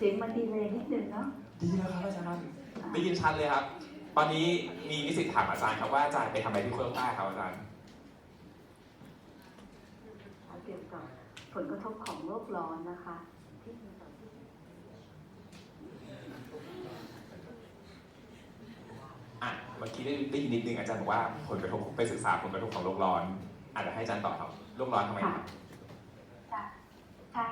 เสียงมันดีเลยนิดนึงเนาะดีแล้วครับอาจารย์ได้ยินชัดเลยครับ ตอนนี้มีนิสิตถามอาจารย์ครับว่าอาจารย์ไปทำอะไรที่โคโลต้าครับอาจารย์เกี่ยวกับผลกระทบของโลกร้อนนะคะที่มีต่อที่อะเมื่อกี้ได้ได้ยินนิดนึงอาจารย์บอกว่าผลกระทบไปศึกษาผลกระทบของโลกร้อนอาจจะให้อาจารย์ตอบครับโลกร้อนทำไมครับ ใช่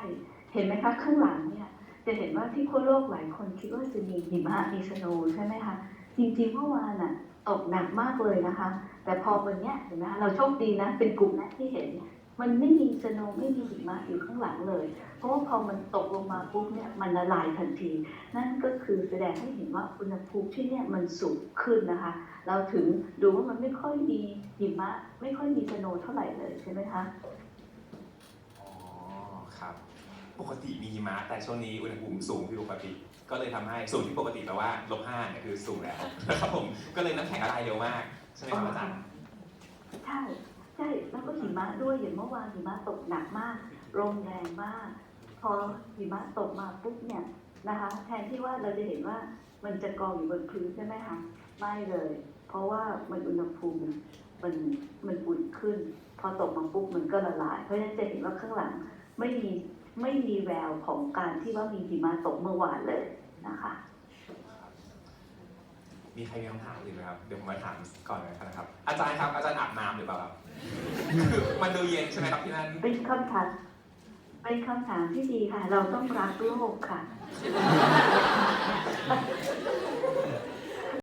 เห็นไหมคะข้างหลังเนี่ย จะเห็นว่าที่ทั่วโลกหลายคนคิดว่าจะมีหิมะมีสโนใช่ไหมคะจริงๆเมื่อวานน่ะตกหนักมากเลยนะคะ แต่พอวันเนี้ยเห็นไหมคะเราโชคดีนะ เป็นกลุ่มแรกที่เห็น มันไม่มีสโนไม่มีหิมะอยู่ข้างหลังเลย เพราะว่าพอมันตกลงมาปุ๊บเนี่ยมันละลายทันที นั่นก็คือแสดงให้เห็นว่าอุณหภูมิที่เนี่ยมันสูงขึ้นนะคะ เราถึงดูว่ามันไม่ค่อยมีหิมะ ไม่ค่อยมีสโนเท่าไหร่เลยใช่ไหมคะอ๋อครับ ปกติมีหิมะแต่ช่วงนี้อุณหภูมิสูงผิดปกติ ก็เลยทำให้สูงที่ปกติแปลว่าลบห้าเนี่ยคือสูงแล้วนะครับผมก็เลยน้ำแข็งละลายเร็วมากใช่ไหมครับอาจารย์ใช่ใช่แล้วก็หิมะด้วยอย่างเมื่อวานหิมะตกหนักมากลมแรงมาก พอหิมะตกมาปุ๊บเนี่ยนะคะ แทนที่ว่าเราจะเห็นว่ามันจะกองอยู่บนพื้นใช่ไหมคะไม่เลย เพราะว่ามันอุณหภูมิมันมันอุ่นขึ้น พอตกมาปุ๊บมันก็ละลาย เพราะฉะนั้นจะเห็นว่าข้างหลังไม่มี ไม่มีแววของการที่ว่ามีหิมะตกเมื่อวานเลยนะคะมีใครมีคำถามอื่นไหมครับ เดี๋ยวผมมาถามก่อนเลยนะครับ อาจารย์ครับ อาจารย์อาบน้ำหรือเปล่าครับคือมันดูเย็นใช่ไหมครับที่นั่นเป็นคำถามเป็นคำถามที่ดีค่ะ เราต้องรักโลกค่ะ